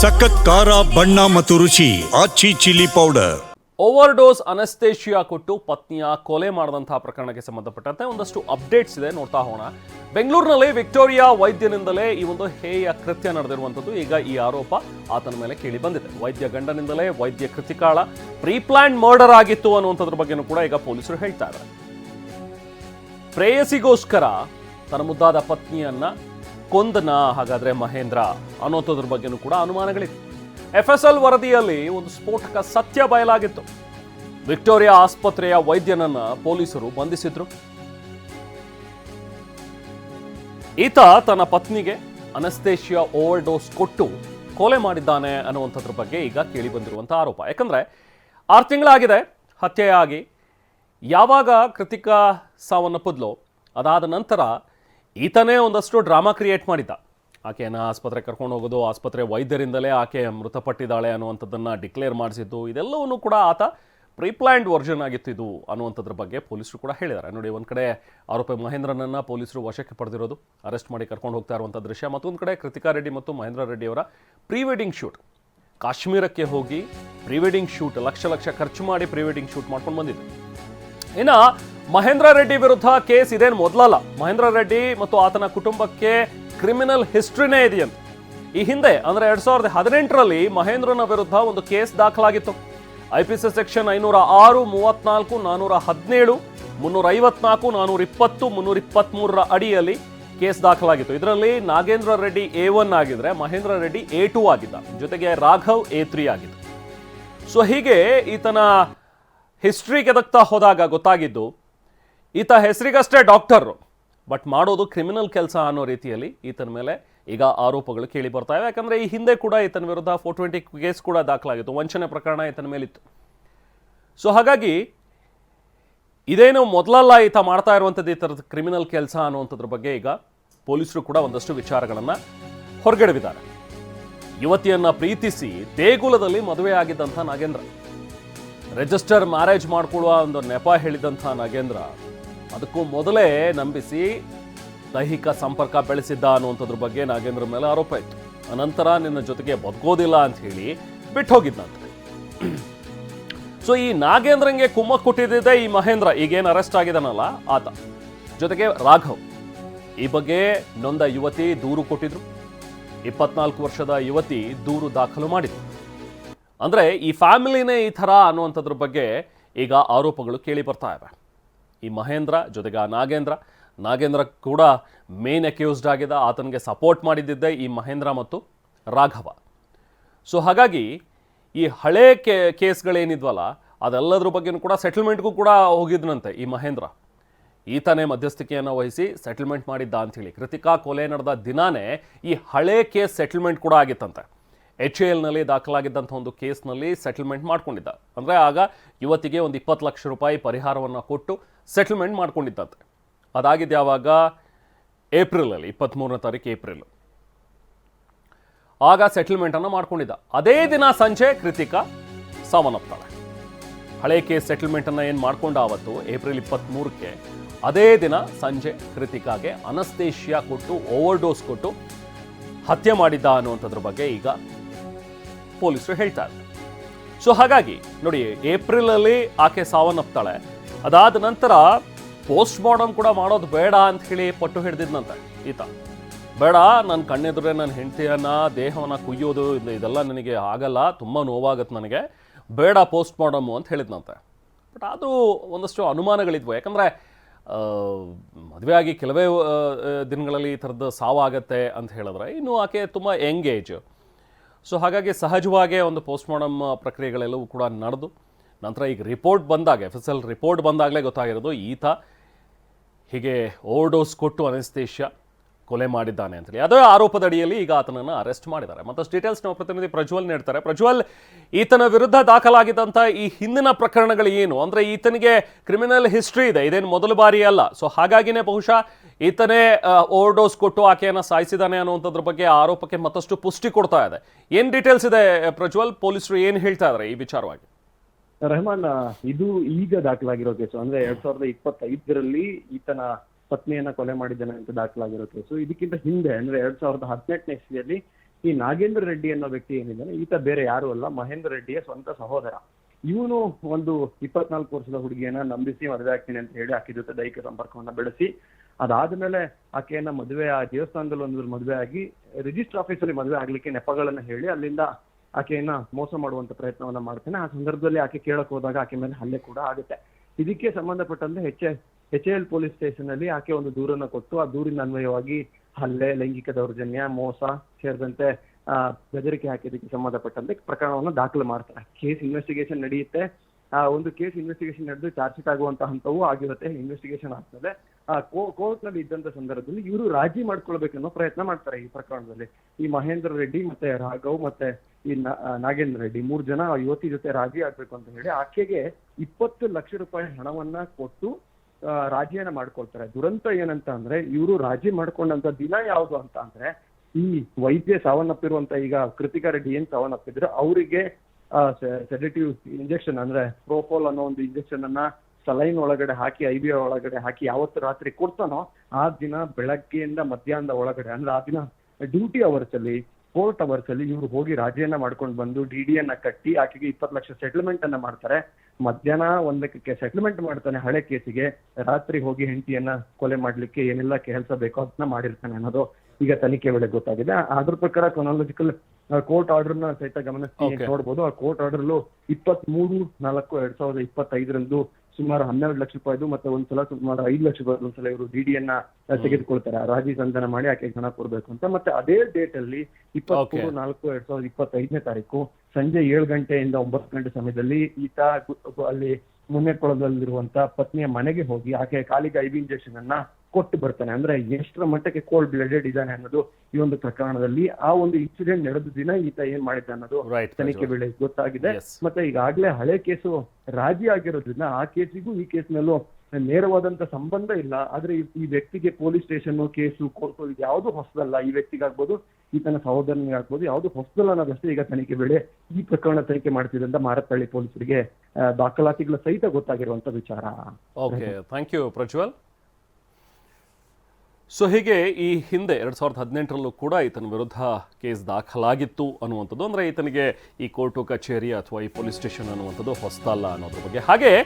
ಸಖತ್ ಖಾರ, ಬಣ್ಣ ಮತ್ತು ರುಚಿ, Aachi chilli powder. Over dose anaesthesia ಕೊಟ್ಟು ಪತ್ನಿಯ ಕೊಲೆ ಮಾಡಿದಂತಹ ಪ್ರಕರಣಕ್ಕೆ ಸಂಬಂಧಪಟ್ಟಂತೆ ಒಂದಷ್ಟು ಅಪ್ಡೇಟ್ಸ್ ಇದೆ, ನೋಡ್ತಾ ಹೋಗೋಣ. ಬೆಂಗಳೂರಿನಲ್ಲಿ ವಿಕ್ಟೋರಿಯಾ ವೈದ್ಯನಿಂದಲೇ ಈ ಒಂದು ಹೇಯ ಕೃತ್ಯ ನಡೆದಿರುವಂಥದ್ದು. ಈಗ ಈ ಆರೋಪ ಆತನ ಮೇಲೆ ಕೇಳಿ ಬಂದಿದೆ. ವೈದ್ಯ ಗಂಡನಿಂದಲೇ ವೈದ್ಯ ಕೃತಿಕಾಳ ಪ್ರೀಪ್ಲಾನ್ ಮರ್ಡರ್ ಆಗಿತ್ತು ಅನ್ನುವಂಥದ್ರ ಬಗ್ಗೆನೂ ಕೂಡ ಈಗ ಪೊಲೀಸರು ಹೇಳ್ತಾ ಇದ್ದಾರೆ. ಪ್ರೇಯಸಿಗೋಸ್ಕರ ತನ್ನ ಮುದ್ದಾದ ಪತ್ನಿಯನ್ನ ಕೊಂದನ ಹಾಗಾದ್ರೆ ಮಹೇಂದ್ರ? ಅನ್ನೋದ್ರ ಬಗ್ಗೆನೂ ಕೂಡ ಅನುಮಾನಗಳಿತ್ತು ಎಫ್ ಎಸ್ ಎಲ್ ವರದಿಯಲ್ಲಿ ಒಂದು ಸ್ಫೋಟಕ ಸತ್ಯ ಬಯಲಾಗಿತ್ತು. ವಿಕ್ಟೋರಿಯಾ ಆಸ್ಪತ್ರೆಯ ವೈದ್ಯನನ್ನ ಪೊಲೀಸರು ಬಂಧಿಸಿದ್ರು. ಈತ ತನ್ನ ಪತ್ನಿಗೆ ಅನಸ್ತೇಶಿಯಾ ಓವರ್ ಡೋಸ್ ಕೊಟ್ಟು ಕೊಲೆ ಮಾಡಿದ್ದಾನೆ ಅನ್ನುವಂಥದ್ರ ಬಗ್ಗೆ ಈಗ ಕೇಳಿ ಬಂದಿರುವಂಥ ಆರೋಪ. ಯಾಕಂದ್ರೆ ಆರು ತಿಂಗಳಾಗಿದೆ, ಹತ್ಯೆಯಾಗಿ. ಯಾವಾಗ ಕೃತಿಕಾ ಸಾವನ್ನಪ್ಪಿದ್ಲೋ, ಅದಾದ ನಂತರ ಈತನೇ ಒಂದಷ್ಟು ಡ್ರಾಮಾ ಕ್ರಿಯೇಟ್ ಮಾಡಿದ್ದ. ಆಕೆಯನ್ನು ಆಸ್ಪತ್ರೆ ಕರ್ಕೊಂಡು ಹೋಗೋದು, ಆಸ್ಪತ್ರೆ ವೈದ್ಯರಿಂದಲೇ ಆಕೆ ಮೃತಪಟ್ಟಿದ್ದಾಳೆ ಅನ್ನುವಂಥದ್ದನ್ನು ಡಿಕ್ಲೇರ್ ಮಾಡಿಸಿದ್ದು, ಇದೆಲ್ಲವನ್ನೂ ಕೂಡ ಆತ ಪ್ರೀಪ್ಲ್ಯಾಂಡ್ ವರ್ಷನ್ ಆಗಿತ್ತು ಇದು ಅನ್ನುವಂಥದ್ರ ಬಗ್ಗೆ ಪೊಲೀಸರು ಕೂಡ ಹೇಳಿದ್ದಾರೆ. ನೋಡಿ, ಒಂದು ಕಡೆ ಆರೋಪಿ ಮಹೇಂದ್ರನನ್ನ ಪೊಲೀಸರು ವಶಕ್ಕೆ ಪಡೆದಿರೋದು, ಅರೆಸ್ಟ್ ಮಾಡಿ ಕರ್ಕೊಂಡು ಹೋಗ್ತಾ ಇರುವಂಥ ದೃಶ್ಯ, ಮತ್ತೊಂದು ಕಡೆ ಕೃತಿಕಾ ರೆಡ್ಡಿ ಮತ್ತು ಮಹೇಂದ್ರ ರೆಡ್ಡಿಯವರ ಪ್ರೀ ವೆಡ್ಡಿಂಗ್ ಶೂಟ್. ಕಾಶ್ಮೀರಕ್ಕೆ ಹೋಗಿ pre wedding shoot, lakh lakh ಖರ್ಚು ಮಾಡಿ ಪ್ರೀ ವೆಡ್ಡಿಂಗ್ ಶೂಟ್ ಮಾಡ್ಕೊಂಡು ಬಂದಿದ್ದು. ಇನ್ನ ಮಹೇಂದ್ರ ರೆಡ್ಡಿ ವಿರುದ್ಧ ಕೇಸ್ ಇದೇನು ಮೊದಲಲ್ಲ. ಮಹೇಂದ್ರ ರೆಡ್ಡಿ ಮತ್ತು ಆತನ ಕುಟುಂಬಕ್ಕೆ ಕ್ರಿಮಿನಲ್ ಹಿಸ್ಟ್ರಿನೇ ಇದೆಯಂತೆ. ಈ ಹಿಂದೆ, ಅಂದ್ರೆ ಎರಡ್ ಸಾವಿರದ ಹದಿನೆಂಟರಲ್ಲಿ ಮಹೇಂದ್ರನ ವಿರುದ್ಧ ಒಂದು ಕೇಸ್ ದಾಖಲಾಗಿತ್ತು. ಐ ಪಿ ಸಿ ಸೆಕ್ಷನ್ ಐನೂರ ಆರು, ಮೂವತ್ನಾಲ್ಕು, ನಾನೂರ ಹದಿನೇಳು ಮುನ್ನೂರ ಐವತ್ನಾಲ್ಕು ನಾನೂರ ಇಪ್ಪತ್ತು ಮುನ್ನೂರ ಇಪ್ಪತ್ತ್ಮೂರರ ಅಡಿಯಲ್ಲಿ ಕೇಸ್ ದಾಖಲಾಗಿತ್ತು. ಇದರಲ್ಲಿ ನಾಗೇಂದ್ರ ರೆಡ್ಡಿ ಎ ಒನ್ ಆಗಿದ್ರೆ ಮಹೇಂದ್ರ ರೆಡ್ಡಿ ಎ ಟು ಆಗಿದ್ದ. ಜೊತೆಗೆ ರಾಘವ್ ಎ ತ್ರೀ ಆಗಿದ್ದ. ಸೊ ಹೀಗೆ ಈತನ ಹಿಸ್ಟ್ರಿ ಕೆದಕ್ತಾ ಹೋದಾಗ ಗೊತ್ತಾಗಿದ್ದು, ಈತ ಹೆಸರಿಗಷ್ಟೇ ಡಾಕ್ಟರ್, ಬಟ್ ಮಾಡೋದು ಕ್ರಿಮಿನಲ್ ಕೆಲಸ ಅನ್ನೋ ರೀತಿಯಲ್ಲಿ ಈತನ ಮೇಲೆ ಈಗ ಆರೋಪಗಳು ಕೇಳಿ ಬರ್ತಾ ಇವೆ. ಯಾಕಂದ್ರೆ ಈ ಹಿಂದೆ ಕೂಡ ಈತನ ವಿರುದ್ಧ ಫೋರ್ ಟ್ವೆಂಟಿ ಕೇಸ್ ಕೂಡ ದಾಖಲಾಗಿತ್ತು. ವಂಚನೆ ಪ್ರಕರಣ ಈತನ ಮೇಲಿತ್ತು. ಸೊ ಹಾಗಾಗಿ ಇದೇನು ಮೊದಲಲ್ಲ ಈತ ಮಾಡ್ತಾ ಇರುವಂಥದ್ದು ಈ ಥರದ ಕ್ರಿಮಿನಲ್ ಕೆಲಸ ಅನ್ನುವಂಥದ್ರ ಬಗ್ಗೆ ಈಗ ಪೊಲೀಸರು ಕೂಡ ಒಂದಷ್ಟು ವಿಚಾರಗಳನ್ನು ಹೊರಗೆಡವಿದ್ದಾರೆ. ಯುವತಿಯನ್ನು ಪ್ರೀತಿಸಿ ದೇಗುಲದಲ್ಲಿ ಮದುವೆ ಆಗಿದ್ದಂಥ ನಾಗೇಂದ್ರ. ರಿಜಿಸ್ಟರ್ ಮ್ಯಾರೇಜ್ ಮಾಡ್ಕೊಳ್ಳುವ ಒಂದು ನೆಪ ಹೇಳಿದಂಥ ನಾಗೇಂದ್ರ, ಅದಕ್ಕೂ ಮೊದಲೇ ನಂಬಿಸಿ ದೈಹಿಕ ಸಂಪರ್ಕ ಬೆಳೆಸಿದ್ದ ಅನ್ನುವಂಥದ್ರ ಬಗ್ಗೆ ನಾಗೇಂದ್ರ ಮೇಲೆ ಆರೋಪ ಇತ್ತು. ಅನಂತರ ನಿನ್ನ ಜೊತೆಗೆ ಬದುಕೋದಿಲ್ಲ ಅಂತ ಹೇಳಿ ಬಿಟ್ಟು ಹೋಗಿದ್ದಂತೆ ಸೊ ಈ ನಾಗೇಂದ್ರಂಗೆ ಕುಮ್ಮಕ್ ಕೊಟ್ಟಿದ್ದೆ ಈ ಮಹೇಂದ್ರ. ಈಗೇನು ಅರೆಸ್ಟ್ ಆಗಿದಾನಲ್ಲ ಆತ. ಜೊತೆಗೆ ರಾಘವ್, ಈ ಬಗ್ಗೆ ನೊಂದ ಯುವತಿ ದೂರು ಕೊಟ್ಟಿದ್ರು. ಇಪ್ಪತ್ನಾಲ್ಕು ವರ್ಷದ ಯುವತಿ ದೂರು ದಾಖಲು ಮಾಡಿದ್ರು. ಅಂದ್ರೆ ಈ ಫ್ಯಾಮಿಲಿನೇ ಈ ಥರ ಅನ್ನುವಂಥದ್ರ ಬಗ್ಗೆ ಈಗ ಆರೋಪಗಳು ಕೇಳಿ ಬರ್ತಾ ಇವೆ. ಈ ಮಹೇಂದ್ರ ಜೊತೆಗೆ ನಾಗೇಂದ್ರ ನಾಗೇಂದ್ರ ಕೂಡ ಮೇನ್ ಅಕ್ಯೂಸ್ಡ್ ಆಗಿದ್ದ, ಆತನಿಗೆ ಸಪೋರ್ಟ್ ಮಾಡಿದ್ದಿದ್ದೆ ಈ ಮಹೇಂದ್ರ ಮತ್ತು ರಾಘವ. ಸೊ ಹಾಗಾಗಿ ಈ ಹಳೆ ಕೇ, ಕೇಸ್ಗಳೇನಿದ್ವಲ್ಲ, ಅದೆಲ್ಲದ್ರ ಬಗ್ಗೆನೂ ಕೂಡ ಸೆಟಲ್ಮೆಂಟ್ಗೂ ಕೂಡ ಹೋಗಿದ್ನಂತೆ ಈ ಮಹೇಂದ್ರ. ಈತನೇ ಮಧ್ಯಸ್ಥಿಕೆಯನ್ನು ವಹಿಸಿ ಸೆಟಲ್ಮೆಂಟ್ ಮಾಡಿದ್ದ ಅಂಥೇಳಿ ಕೃತಿಕಾ ಕೊಲೆ ನಡೆದ ದಿನಾನೇ ಈ ಹಳೆ ಕೇಸ್ ಸೆಟಲ್ಮೆಂಟ್ ಕೂಡ ಆಗಿತ್ತಂತೆ. ಎಚ್ ಎ ಎಲ್ನಲ್ಲಿ ದಾಖಲಾಗಿದ್ದಂಥ ಒಂದು ಕೇಸ್ನಲ್ಲಿ ಸೆಟಲ್ಮೆಂಟ್ ಮಾಡ್ಕೊಂಡಿದ್ದ. ಅಂದರೆ ಆಗ ಯುವತಿಗೆ ಒಂದು ಇಪ್ಪತ್ತು ಲಕ್ಷ ರೂಪಾಯಿ ಪರಿಹಾರವನ್ನು ಕೊಟ್ಟು ಸೆಟಲ್ಮೆಂಟ್ ಮಾಡ್ಕೊಂಡಿದ್ದಂತೆ ಅದಾಗಿದ್ದು ಯಾವಾಗ ಏಪ್ರಿಲಲ್ಲಿ ಇಪ್ಪತ್ತ್ಮೂರನೇ ತಾರೀಕು ಏಪ್ರಿಲ್. ಆಗ ಸೆಟಲ್ಮೆಂಟನ್ನು ಮಾಡ್ಕೊಂಡಿದ್ದ. ಅದೇ ದಿನ ಸಂಜೆ ಕೃತಿಕಾ ಸಾವನ್ನಪ್ತಾಳೆ. ಹಳೆ ಕೇಸ್ ಸೆಟಲ್ಮೆಂಟನ್ನು ಏನು ಮಾಡ್ಕೊಂಡ ಆವತ್ತು ಏಪ್ರಿಲ್ ಇಪ್ಪತ್ತ್ಮೂರಕ್ಕೆ ಅದೇ ದಿನ ಸಂಜೆ ಕೃತಿಕಾಗೆ ಅನಸ್ತೇಶಿಯಾ ಕೊಟ್ಟು ಓವರ್ ಡೋಸ್ ಕೊಟ್ಟು ಹತ್ಯೆ ಮಾಡಿದ್ದ ಅನ್ನುವಂಥದ್ರ ಬಗ್ಗೆ ಈಗ ಪೊಲೀಸರು ಹೇಳ್ತಾ ಇದ್ದಾರೆ ಸೊ ಹಾಗಾಗಿ ನೋಡಿ, ಏಪ್ರಿಲಲ್ಲಿ ಆಕೆ ಸಾವನ್ನಪ್ತಾಳೆ. ಅದಾದ ನಂತರ ಪೋಸ್ಟ್ ಮಾರ್ಟಮ್ ಕೂಡ ಮಾಡೋದು ಬೇಡ ಅಂತ ಹೇಳಿ ಪಟ್ಟು ಹಿಡಿದಿದ್ನಂತೆ ಈತ. ಬೇಡ ನನ್ನ ಕಣ್ಣೆದುರೇ ನನ್ನ ಹೆಂಡತಿಯನ್ನು, ದೇಹವನ್ನ ಕುಯ್ಯೋದು, ಇದು- ಇದೆಲ್ಲ ನನಗೆ ಆಗಲ್ಲ, ತುಂಬ ನೋವಾಗತ್ತೆ ನನಗೆ. ಬೇಡ ಪೋಸ್ಟ್ ಮಾರ್ಟಮು ಅಂತ ಹೇಳಿದ್ನಂತೆ. ಬಟ್ ಅದು ಒಂದಷ್ಟು ಅನುಮಾನಗಳಿದ್ವು. ಯಾಕಂದರೆ ಮದುವೆ ಆಗಿ ಕೆಲವೇ ದಿನಗಳಲ್ಲಿ ಈ ಥರದ್ದು ಸಾವಾಗತ್ತೆ ಅಂತ ಹೇಳಿದ್ರೆ, ಇನ್ನು ಆಕೆ ತುಂಬ ಎಂಗೇಜ್ ಸೊ ಹಾಗಾಗಿ ಸಹಜವಾಗೇ ಒಂದು ಪೋಸ್ಟ್ಮಾರ್ಟಮ್ ಪ್ರಕ್ರಿಯೆಗಳೆಲ್ಲವೂ ಕೂಡ ನಡೆದು ನಂತರ ಈಗ ರಿಪೋರ್ಟ್ ಬಂದಾಗ ಎಫ್ ಎಸ್ ಎಲ್ ರಿಪೋರ್ಟ್ ಬಂದಾಗಲೇ ಗೊತ್ತಾಗಿರೋದು ಈತ ಹೀಗೆ ಓವರ್ಡೋಸ್ ಕೊಟ್ಟು ಅನಸ್ತೇಷ್ಯ ಕೊಲೆ ಮಾಡಿದ್ದಾನೆ ಅಂತೇಳಿ ಅದೇ ಆರೋಪದ ಅಡಿಯಲ್ಲಿ ಈಗ ಆತನನ್ನು ಅರೆಸ್ಟ್ ಮಾಡಿದ್ದಾರೆ. ಮತ್ತಷ್ಟು ಡೀಟೇಲ್ಸ್ ನಮ್ಮ ಪ್ರತಿನಿಧಿ ಪ್ರಜ್ವಲ್ ನೀಡ್ತಾರೆ. ಪ್ರಜ್ವಲ್, ಈತನ ವಿರುದ್ಧ ದಾಖಲಾಗಿದ್ದಂಥ ಈ ಹಿಂದಿನ ಪ್ರಕರಣಗಳು ಏನು? ಅಂದರೆ ಈತನಿಗೆ ಕ್ರಿಮಿನಲ್ ಹಿಸ್ಟ್ರಿ ಇದೆ. ಇದೇನು ಮೊದಲ ಬಾರಿ ಅಲ್ಲ. ಸೊ ಹಾಗಾಗಿನೇ ಬಹುಶಃ ಈತನೇ ಓವರ್ ಡೋಸ್ ಕೊಟ್ಟು ಆಕೆಯನ್ನು ಸಾಯಿಸಿದ್ದಾನೆ ಅನ್ನುವಂಥದ್ರ ಬಗ್ಗೆ ಆರೋಪಕ್ಕೆ ಮತ್ತಷ್ಟು ಪುಷ್ಟಿ ಕೊಡ್ತಾ ಇದೆ. ಏನು ಡೀಟೇಲ್ಸ್ ಇದೆ, ಪ್ರಜ್ವಲ್? ಪೊಲೀಸರು ಏನು ಹೇಳ್ತಾ ಇದ್ದಾರೆ ಈ ವಿಚಾರವಾಗಿ? ರೆಹಮಾನ್ ಇದು ಈಗ ದಾಖಲಾಗಿರೋ ಕೇಸು ಅಂದ್ರೆ ಎರಡ್ ಸಾವಿರದ ಇಪ್ಪತ್ತೈದರಲ್ಲಿ ಈತನ ಪತ್ನಿಯನ್ನ ಕೊಲೆ ಮಾಡಿದ್ದಾನೆ ಅಂತ ದಾಖಲಾಗಿರೋ ಕೇಸು ಇದಕ್ಕಿಂತ ಹಿಂದೆ, ಅಂದ್ರೆ ಎರಡ್ ಸಾವಿರದ ಹದಿನೆಂಟನೇ ಇಸ್ವಿಯಲ್ಲಿ ಈ ನಾಗೇಂದ್ರ ರೆಡ್ಡಿ ಅನ್ನೋ ವ್ಯಕ್ತಿ ಏನಿದ್ದಾನೆ, ಈತ ಬೇರೆ ಯಾರು ಅಲ್ಲ, ಮಹೇಂದ್ರ ರೆಡ್ಡಿಯ ಸ್ವಂತ ಸಹೋದರ. ಇವನು ಒಂದು ಇಪ್ಪತ್ನಾಲ್ಕು ವರ್ಷದ ಹುಡುಗಿಯನ್ನ ನಂಬಿಸಿ ಮದುವೆ ಆಗ್ತೀನಿ ಅಂತ ಹೇಳಿ ಆಕೆ ಜೊತೆ ದೈಹಿಕ ಸಂಪರ್ಕವನ್ನ ಬೆಳೆಸಿ ಅದಾದ್ಮೇಲೆ ಆಕೆಯನ್ನ ಮದುವೆ ಆ ದೇವಸ್ಥಾನದಲ್ಲಿ ಒಂದು ಮದುವೆ ಆಗಿ ರಿಜಿಸ್ಟರ್ ಆಫೀಸಲ್ಲಿ ಮದುವೆ ಆಗ್ಲಿಕ್ಕೆ ನೆಪಗಳನ್ನ ಹೇಳಿ ಅಲ್ಲಿಂದ ಆಕೆಯನ್ನ ಮೋಸ ಮಾಡುವಂತ ಪ್ರಯತ್ನವನ್ನ ಮಾಡ್ತೇನೆ. ಆ ಸಂದರ್ಭದಲ್ಲಿ ಆಕೆ ಕೇಳಕ್ ಹೋದಾಗ ಆಕೆ ಮೇಲೆ ಹಲ್ಲೆ ಕೂಡ ಆಗುತ್ತೆ. ಇದಕ್ಕೆ ಸಂಬಂಧಪಟ್ಟಂತೆ H H L police station ಅಲ್ಲಿ ಆಕೆ ಒಂದು ದೂರನ್ನ ಕೊಟ್ಟು ಆ ದೂರಿನ ಅನ್ವಯವಾಗಿ ಹಲ್ಲೆ ಲೈಂಗಿಕ ದೌರ್ಜನ್ಯ ಮೋಸ ಸೇರಿದಂತೆ ಆ, ಬೆದರಿಕೆ ಹಾಕಿದಕ್ಕೆ ಸಂಬಂಧಪಟ್ಟಂತೆ ಪ್ರಕರಣವನ್ನು ದಾಖಲು ಮಾಡ್ತಾರೆ. ಕೇಸ್ ಇನ್ವೆಸ್ಟಿಗೇಷನ್ ನಡೆಯುತ್ತೆ. ಆ ಒಂದು ಕೇಸ್ ಇನ್ವೆಸ್ಟಿಗೇಷನ್ ನಡೆದು ಚಾರ್ಜ್ ಶೀಟ್ ಆಗುವಂತ ಹಂತವೂ ಆಗಿರುತ್ತೆ. ಇನ್ವೆಸ್ಟಿಗೇಷನ್ ಆಗ್ತದೆ ಆ ಕೋರ್ಟ್ನಲ್ಲಿ ಇದ್ದಂತ ಸಂದರ್ಭದಲ್ಲಿ ಇವರು ರಾಜಿ ಮಾಡ್ಕೊಳ್ಬೇಕನ್ನೋ ಪ್ರಯತ್ನ ಮಾಡ್ತಾರೆ ಈ ಪ್ರಕರಣದಲ್ಲಿ. ಈ ಮಹೇಂದ್ರ ರೆಡ್ಡಿ ಮತ್ತೆ ರಾಘವ್ ಮತ್ತೆ ಈ ನಾಗೇಂದ್ರ ರೆಡ್ಡಿ ಮೂರ್ ಜನ ಯುವತಿ ಜೊತೆ ರಾಜಿ ಆಗ್ಬೇಕು ಅಂತ ಹೇಳಿ ಆಕೆಗೆ ಇಪ್ಪತ್ತು ಲಕ್ಷ ರೂಪಾಯಿ ಹಣವನ್ನ ಕೊಟ್ಟು ರಾಜಿಯನ್ನ ಮಾಡ್ಕೊಳ್ತಾರೆ. ದುರಂತ ಏನಂತ ಅಂದ್ರೆ, ಇವರು ರಾಜಿ ಮಾಡ್ಕೊಂಡಂತ ದಿನ ಯಾವುದು ಅಂತ ಅಂದ್ರೆ, ಈ ವೈದ್ಯ ಸಾವನ್ನಪ್ಪಿರುವಂತ ಈಗ ಕೃತಿಕಾ ರೆಡ್ಡಿ ಏನ್ ಸಾವನ್ನಪ್ಪಿದ್ರು, ಅವರಿಗೆ ಸೆಡೆಟಿವ್ ಇಂಜೆಕ್ಷನ್ ಅಂದ್ರೆ ಪ್ರೋಪೋಲ್ ಅನ್ನೋ ಒಂದು ಇಂಜೆಕ್ಷನ್ ಅನ್ನ ಸಲೈನ್ ಒಳಗಡೆ ಹಾಕಿ ಐ ಬಿ ಒಳಗಡೆ ಹಾಕಿ ಯಾವತ್ತು ರಾತ್ರಿ ಕೊಡ್ತಾನೋ, ಆ ದಿನ ಬೆಳಗ್ಗೆಯಿಂದ ಮಧ್ಯಾಹ್ನದ ಒಳಗಡೆ, ಅಂದ್ರೆ ಆ ದಿನ ಡ್ಯೂಟಿ ಅವರ್ಸ್ ಅಲ್ಲಿ ಕೋರ್ಟ್ ಅವರ್ಸ್ ಅಲ್ಲಿ ಇವ್ರು ಹೋಗಿ ರಾಜಿಯನ್ನ ಮಾಡ್ಕೊಂಡು ಬಂದು ಡಿ ಅನ್ನ ಕಟ್ಟಿ, ಆಕೆಗೆ ಇಪ್ಪತ್ತು ಲಕ್ಷ ಸೆಟಲ್ಮೆಂಟ್ ಅನ್ನ ಮಾಡ್ತಾರೆ. ಮಧ್ಯಾಹ್ನ ಒಂದಕ್ಕೆ ಸೆಟ್ಲ್ಮೆಂಟ್ ಮಾಡ್ತಾನೆ ಹಳೆ ಕೇಸಿಗೆ ರಾತ್ರಿ ಹೋಗಿ ಹೆಂಡತಿಯನ್ನ ಕೊಲೆ ಮಾಡ್ಲಿಕ್ಕೆ ಏನೆಲ್ಲ ಕೆಲಸ ಬೇಕೋ ಅದನ್ನ ಮಾಡಿರ್ತಾನೆ ಅನ್ನೋದು ಈಗ ತನಿಖೆ ವೇಳೆ ಗೊತ್ತಾಗಿದೆ. ಅದ್ರ ಪ್ರಕಾರ ಕ್ರೊನಾಲಜಿಕಲ್ ಕೋರ್ಟ್ ಆರ್ಡರ್ನ ಸಹಿತ ಗಮನಿಸಿ. ನೋಡ್ಬೋದು. ಆ ಕೋರ್ಟ್ ಆರ್ಡರ್ ಇಪ್ಪತ್ತ್ ಮೂರು ನಾಲ್ಕು ಎರಡ್ ಸಾವಿರದ ಇಪ್ಪತ್ತೈದರಂದು ಸುಮಾರು ಹನ್ನೆರಡು ಲಕ್ಷ ರೂಪಾಯಿದು ಮತ್ತೆ ಒಂದ್ಸಲ ಸುಮಾರು ಐದು ಲಕ್ಷ ರೂಪಾಯಿ ಒಂದ್ಸಲ ಇವರು ಡಿಡಿಯನ್ನ ತೆಗೆದುಕೊಳ್ತಾರೆ. ರಾಜಿ ಸಂಧಾನ ಮಾಡಿ ಆಕೆ ಹಣ ಕೊಡ್ಬೇಕು ಅಂತ. ಮತ್ತೆ ಅದೇ ಡೇಟ್ ಅಲ್ಲಿ ಇಪ್ಪತ್ಮೂರು ನಾಲ್ಕು ಎರಡ್ ಸಾವಿರದ ಇಪ್ಪತ್ತೈದನೇ ತಾರೀಕು ಸಂಜೆ ಏಳು ಗಂಟೆಯಿಂದ ಒಂಬತ್ತು ಗಂಟೆ ಸಮಯದಲ್ಲಿ ಈತ ಅಲ್ಲಿ ಮುನ್ನೆಕೊಳದಲ್ಲಿರುವಂತ ಪತ್ನಿಯ ಮನೆಗೆ ಹೋಗಿ ಆಕೆ ಕಾಲಿಗೆ ಐ ಬಿ ಇಂಜೆಕ್ಷನ್ ಅನ್ನ ಕೊಟ್ಟು ಬರ್ತಾನೆ. ಅಂದ್ರೆ ಎಷ್ಟರ ಮಟ್ಟಕ್ಕೆ ಕೋಲ್ಡ್ ಬ್ಲಡೆಡ್ ಇದ್ದಾನೆ ಅನ್ನೋದು ಈ ಒಂದು ಪ್ರಕರಣದಲ್ಲಿ ಆ ಒಂದು ಇನ್ಸಿಡೆಂಟ್ ನಡೆದ ದಿನ ಈತ ಏನ್ ಮಾಡಿದ್ದ ಅನ್ನೋದು ತನಿಖೆ. ವೇಳೆ ಗೊತ್ತಾಗಿದೆ. ಮತ್ತೆ ಈಗಾಗಲೇ ಹಳೆ ಕೇಸು ರಾಜಿ ಆಗಿರೋದ್ರಿಂದ ಆ ಕೇಸಿಗೂ ಈ ಕೇಸ್ನಲ್ಲೂ ನೇರವಾದಂತ ಸಂಬಂಧ ಇಲ್ಲ. ಆದ್ರೆ ಈ- ವ್ಯಕ್ತಿಗೆ ಪೊಲೀಸ್ ಸ್ಟೇಷನ್ ಕೇಸು ಕೋರ್ಟು ಇದು ಯಾವುದು ಹೊಸದಲ್ಲ. ಈ ವ್ಯಕ್ತಿಗಾಗ್ಬೋದು ಈತನ ಸಹೋದರನಿಗೆ ಆಗ್ಬೋದು, ಯಾವುದು ಹೊಸದಲ್ಲ. ಅನ್ನೋದಷ್ಟೇ ಈಗ ತನಿಖೆ ವೇಳೆ ಈ ಪ್ರಕರಣ ತನಿಖೆ ಮಾಡ್ತಿದ್ದಂತ ಮಾರತ್ತಳ್ಳಿ ಪೊಲೀಸರಿಗೆ ದಾಖಲಾತಿಗಳ ಸಹಿತ ಗೊತ್ತಾಗಿರುವಂತ ವಿಚಾರ. Okay thank you Prajwal. So ಹೀಗೆ ಈ ಹಿಂದೆ ಎರಡು ಸಾವಿರದ ಹದಿನೆಂಟರಲ್ಲೂ ಕೂಡ ಈತನ ವಿರುದ್ಧ ಕೇಸ್ ದಾಖಲಾಗಿತ್ತು ಅನ್ನುವಂಥದ್ದು. ಅಂದರೆ ಈತನಿಗೆ ಈ ಕೋರ್ಟು, ಕಚೇರಿ ಅಥವಾ ಈ ಪೊಲೀಸ್ ಸ್ಟೇಷನ್ ಅನ್ನುವಂಥದ್ದು ಹೊಸ್ತಲ್ಲ ಅನ್ನೋದ್ರ ಬಗ್ಗೆ. ಹಾಗೆ